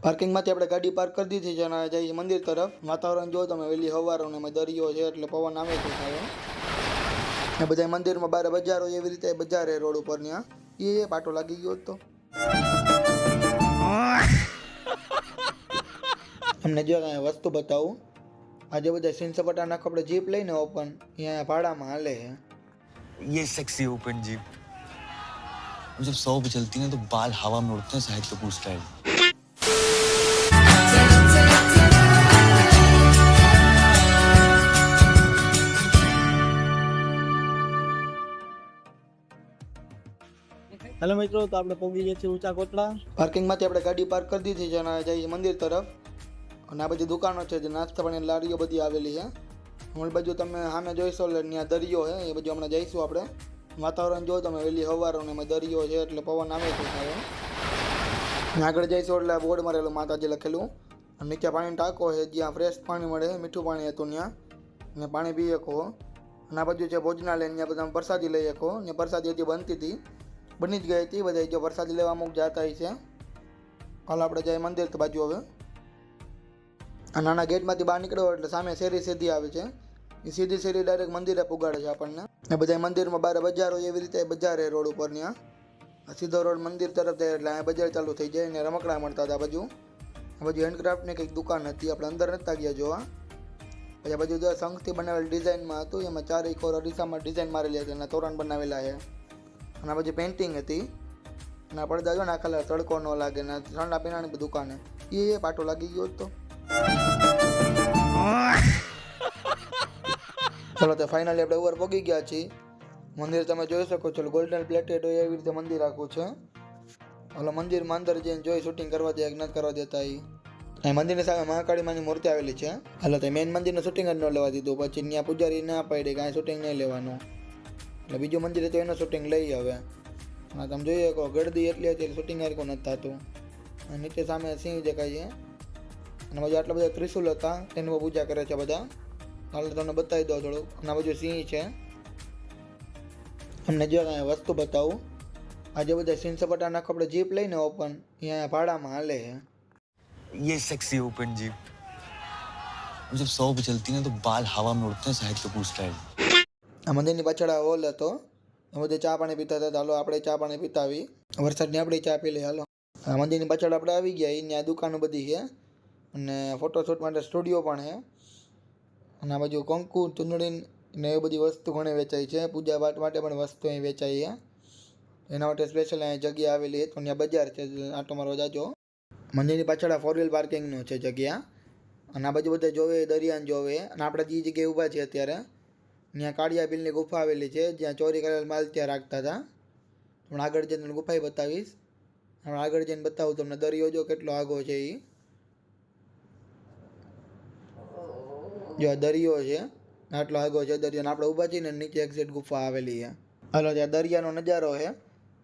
પાર્કિંગમાંથી આપણે ગાડી પાર્ક કરી દીધી છે અને જઈએ મંદિર તરફ વાતાવરણ જો તમે વહેલી હવારો ને એમાં દરિયો છે એટલે પવન આવે છે સારો ને બધા મંદિરમાં બારે બજારો એવી રીતે બજાર હે રોડ ઉપર ત્યાં એ પાટો લાગી ગયો તો અમને જો કાંઈ વસ્તુ બતાવું આજે બધા સીન સપાટાના આપણે જીપ લઈને ઓપન અહીંયા ભાડામાં હાલે છે ये सेक्सी ओपन जीप जब सौ पे चलती है ना तो बाल हवा में उड़ते हैं शाहिद कपूर स्टाइल હેલો મિત્રો, તો આપણે પહોંચી ગયા છીએ ઊંચા કોટડા. પાર્કિંગમાંથી આપણે ગાડી પાર્ક કરી દીધી છે અને જઈએ મંદિર તરફ. અને આ બધી દુકાનો છે જે નાસ્તા પાણી લારીઓ બધી આવેલી છે. ઓલી બાજુ તમે સામે જોઈશો એટલે ત્યાં દરિયો છે, એ બાજુ હમણાં જઈશું આપણે. વાતાવરણ જો તમે, વહેલી હવારો ને દરિયો છે એટલે પવન આવે છે આગળ જઈશું એટલે બોર્ડ મારેલું માતાજી લખેલું. અને નીચે પાણી ટાંકો છે, જ્યાં ફ્રેશ પાણી મળે મીઠું પાણી હતું ત્યાં. ને પાણી પી શકો. અને આ બાજુ છે ભોજનાલય ત્યાં બધા પ્રસાદી લઈ શકો. ને પ્રસાદી હજી બનતી હતી. બની જ ગઈ હતી. બધા જો વરસાદ લેવા અમુક જતા છે. હાલ આપણે જાય મંદિર બાજુ હવે. આ નાના ગેટમાંથી બહાર નીકળો એટલે સામે શેરી સીધી આવે છે. એ સીધી શેરી ડાયરેક્ટ મંદિરે પુગાડે છે આપણને. ને બધા મંદિરમાં બારે બજારો એવી રીતે બજાર રોડ ઉપર ત્યાં સીધો રોડ મંદિર તરફ જાય એટલે અહીંયા બજાર ચાલુ થઈ જાય અને રમકડા મળતા હતા બાજુ. આ બાજુ હેન્ડક્રાફ્ટની કંઈક દુકાન હતી. આપણે અંદર નતા ગયા જોવા. પછી બાજુ શંખથી બનાવેલ ડિઝાઇનમાં હતું. એમાં ચાર એક અરીસામાં ડિઝાઇન મારેલી હતી અને તોરણ બનાવેલા છે. અને આ બાજુ પેઇન્ટિંગ હતી. અને પડદા જો ને આ કલર તડકો ન લાગે, ને ઠંડા પીણાની દુકાન. એ પાટો લાગી ગયો તો. ચલો તો ફાઇનલી આપણે ઉપર પગી ગયા છીએ. મંદિર તમે જોઈ શકો છો ગોલ્ડન પ્લેટેડ હોય એવી રીતે મંદિર આખું છે. ઓલો મંદિરમાં અંદર જઈને જોઈ શૂટિંગ કરવા દે કે કરવા દેતા એ અહીં મંદિરની સામે મહાકાળી માની મૂર્તિ આવેલી છે. હાલો, તો મેઇન મંદિરનું શૂટિંગ જ ન લેવા દીધું. પછી ત્યાં પૂજારી ના પાડી કાંઈ શૂટિંગ નહીં લેવાનું. એટલે બીજું મંદિર તો એનું શૂટિંગ લઈ હવે હા તમે જોઈએ કહો ગળદી એટલી હતી શૂટિંગ હરકું નથી થતું અને નીચે સામે સિંહ દેખાય છે અને બાજુ આટલા બધા ત્રિશુલ હતા તેની પર પૂજા કરે છે બધા હાલ તમને બતાવી દો થોડુંક અને આ બાજુ સિંહ છે અમને જો કાંઈ વસ્તુ બતાવું આજે બધા સીન સપાટાના આપણે જીપ લઈને ઓપન અહીંયા ભાડામાં હાલે છે ये सेक्सी ओपन जीप जब सौ पे चलती है ना तो बाल हवा में उड़ते हैं शाहिद कपूर स्टाइल આ મંદિરની પાછળ હોલ હતો. એ બધે ચા પાણી પીતા હતા. હાલો આપણે ચા પાણી પીતા આવી વરસાદની આપણે ચા પી લઈએ. હાલો. આ મંદિરની પાછળ આપણે આવી ગયા. એની આ દુકાનો બધી છે. અને ફોટોશૂટ માટે સ્ટુડિયો પણ છે. અને આ બાજુ કંકુ, ચૂંદડી ને એ બધી વસ્તુ ઘણી વેચાય છે. પૂજા પાઠ માટે પણ વસ્તુ અહીં વેચાઈ છે. એના માટે સ્પેશિયલ અહીં જગ્યા આવેલી તો ત્યાં બજાર છે. આટો મારો જાજો. મંદિરની પાછળ ફોર વ્હીલ પાર્કિંગનું છે જગ્યા. અને આ બાજુ બધા જોવે, દરિયાને જોવે. અને આપણે જે જગ્યાએ ઊભા છીએ અત્યારે ત્યાં કાળિયા બિલની ગુફા આવેલી છે, જ્યાં ચોરી કરેલ માલ ત્યાં રાખતા હતા. હું આગળ જઈને તમને ગુફાએ બતાવીશ. હમણાં આગળ જઈને બતાવું તમને દરિયો જો કેટલો આગો છે એ જો દરિયો છે, આટલો આગો છે દરિયો આપણે ઊભા છીએ ને નીચે એક્ઝેટ ગુફા આવેલી છે. હલો ત્યાં દરિયાનો નજારો છે.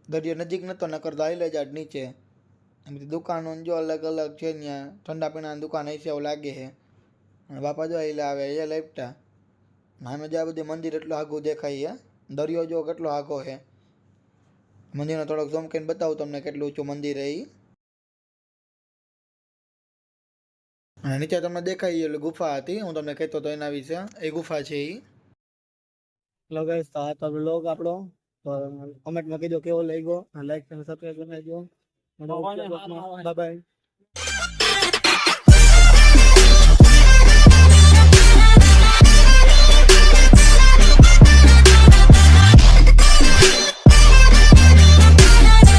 દરિયો નજીક નહોતો નકર તો આવી લેજા નીચે. એમ દુકાનો જો અલગ અલગ છે, ત્યાં ઠંડા પીણાની દુકાન હશે એવું લાગે છે. બાપા જો હાઈલે આવે એ લેપટા. નામે જ આ બધી મંદિર એટલું આઘું દેખાય છે. દરિયો જો કેટલો આઘો છે. મંદિરનો થોડોક ઝૂમ કરીને બતાવું તમને કેટલું ઊંચું મંદિર છે અને નીચે તમને દેખાય એટલે ગુફા હતી. હું તમને કહેતો તો એના વિશે. એ ગુફા છે એ હેલો ગાઈસ તો આ તો બ્લોગ આપણો. તો કમેન્ટમાં કીધો કેવો લાગ્યો? લાઈક અને સબસ્ક્રાઈબ કરી નાખજો બાય બાય